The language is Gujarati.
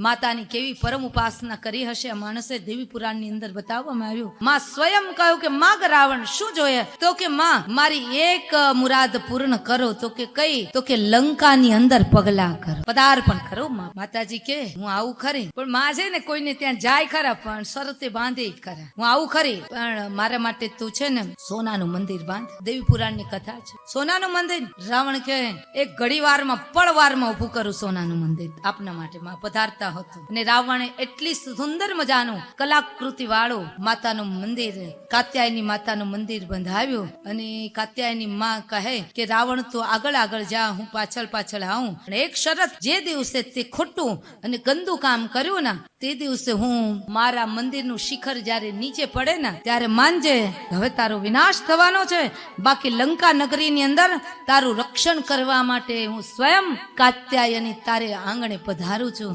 માતાની કેવી પરમ ઉપાસના કરી હશે માણસે દેવી પુરાણની અંદર બતાવવામાં આવ્યું. માં સ્વયં કહ્યું કે માગ રાવણ શું જોઈએ? તો કે, માં, મારી એક મુરાદ પૂર્ણ કરો. તો કે, કઈ? તો કે, લંકાની અંદર પગલા કરો. પદાર્પણ કરો માતાજી કે, હું આવું ખરી. પણ માં છે ને કોઈને ત્યાં જાય ખરા, પણ શરતે બાંધે ખરા. હું આવું ખરી, પણ મારા માટે તું છે ને, સોનાનું મંદિર બાંધ. દેવી પુરાણની કથા છે. સોનાનું મંદિર? રાવણ કે, એક ઘડી વારમાં પળ વારમાં ઉભું કરું સોનાનું મંદિર. આપના માટે માં પધારતા હતો. અને રાવણે એટલી સુંદર મજાનું કલાકૃતિ વાળું માતાનું મંદિર, કાત્યાયની માતાનું મંદિર બંધાવ્યું અને કાત્યાયની માં કહે કે, રાવણ, તો આગળ આગળ જા, હું પાછળ પાછળ આવું. અને એક શરત જે દિવસે તે ખોટું અને ગંદુ કામ કર્યું ને, તે દિવસે હું મારા મંદિરનું શિખર જ્યારે નીચે પડે ને, ત્યારે માનજે હવે તારો વિનાશ થવાનો છે. બાકી લંકા નગરીની અંદર તારું રક્ષણ કરવા માટે હું સ્વયં કાત્યાયની તારે આંગણે પધારું છું.